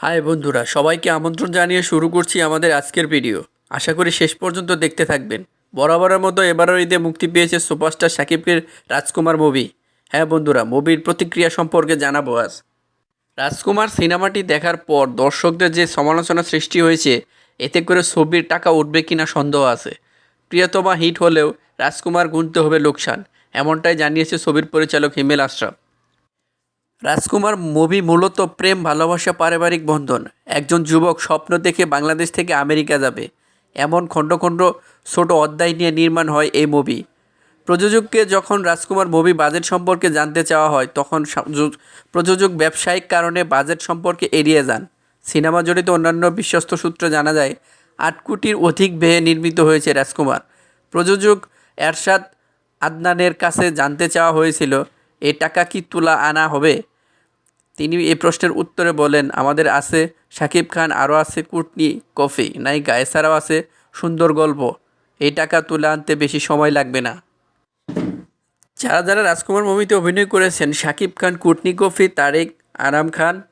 High বন্ধুরা, সবাইকে আমন্ত্রণ জানিয়ে শুরু করছি আমাদের আজকের ভিডিও। আশা করি শেষ পর্যন্ত দেখতে থাকবেন। বরাবরের মতো এবারও ঈদে মুক্তি পেয়েছে সুপারস্টার সাকিবের রাজকুমার মুভি। হ্যাঁ বন্ধুরা, মুভির প্রতিক্রিয়া সম্পর্কে জানাব আজ। রাজকুমার সিনেমাটি দেখার পর দর্শকদের যে সমালোচনা সৃষ্টি হয়েছে, এতে করে ছবির টাকা উঠবে কিনা সন্দেহ আছে। প্রিয়তমা হিট হলেও রাজকুমার গুনতে হবে লোকসান, এমনটাই জানিয়েছে ছবির পরিচালক হিমেল আশরাফ। রাজকুমার মুভি মূলত প্রেম, ভালোবাসা, পারিবারিক বন্ধন। একজন যুবক স্বপ্ন দেখে বাংলাদেশ থেকে আমেরিকা যাবে। এমন খণ্ড খণ্ড ছোট অধ্যায় নিয়ে নির্মাণ হয় এই মুভি। প্রযোজককে যখন রাজকুমার মুভি বাজেট সম্পর্কে জানতে চাওয়া হয়, তখন প্রযোজক ব্যবসায়িক কারণে বাজেট সম্পর্কে এড়িয়ে যান। সিনেমা জড়িত অন্যান্য বিশ্বস্ত সূত্রে জানা যায়, আট কোটির অধিক ব্যয়ে নির্মিত হয়েছে রাজকুমার। প্রযোজক এরশাদ আদনানের কাছে জানতে চাওয়া হয়েছিল এ টাকা কি তুলা আনা হবে? তিনি এই প্রশ্নের উত্তরে বলেন, আমাদের আছে শাকিব খান, আরও আছে কুটনি, কফি, নায়িকা, এছাড়াও আছে সুন্দর গল্প। এই টাকা তুলে আনতে বেশি সময় লাগবে না। যারা যারা রাজকুমার মুভিতে অভিনয় করেছেন শাকিব খান, কুটনি, কফি, তারেক আরাম খান,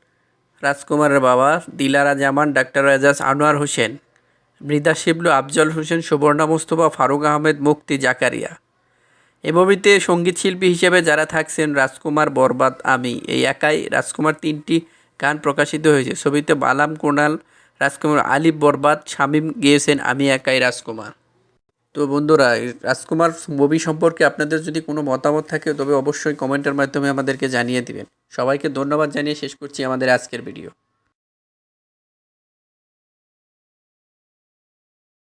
রাজকুমারের বাবা, দিলারা জামান, ডাক্তার এজাজ, আনোয়ার হোসেন মৃদা শিবলু, আফজল হোসেন, সুবর্ণা মুস্তফা, ফারুক আহমেদ মুক্তি জাকারিয়া। এই মুভিতে সংগীত শিল্পী হিসেবে যারা থাকছেন রাজকুমার, বরবাদ, আমি। এই একাই রাজকুমার তিনটি গান প্রকাশিত হয়েছে। ছবিতে বালাম কোনাল রাজকুমার আলিফ, বরবাদ, শামীম গিয়েছেন, আমি একাই রাজকুমার। তো বন্ধুরা রাজকুমার মুভি সম্পর্কে আপনাদের যদি কোনো মতামত থাকে, তবে অবশ্যই কমেন্টের মাধ্যমে আমাদেরকে জানিয়ে দিবেন। সবাইকে ধন্যবাদ জানিয়ে শেষ করছি আমাদের আজকের ভিডিও।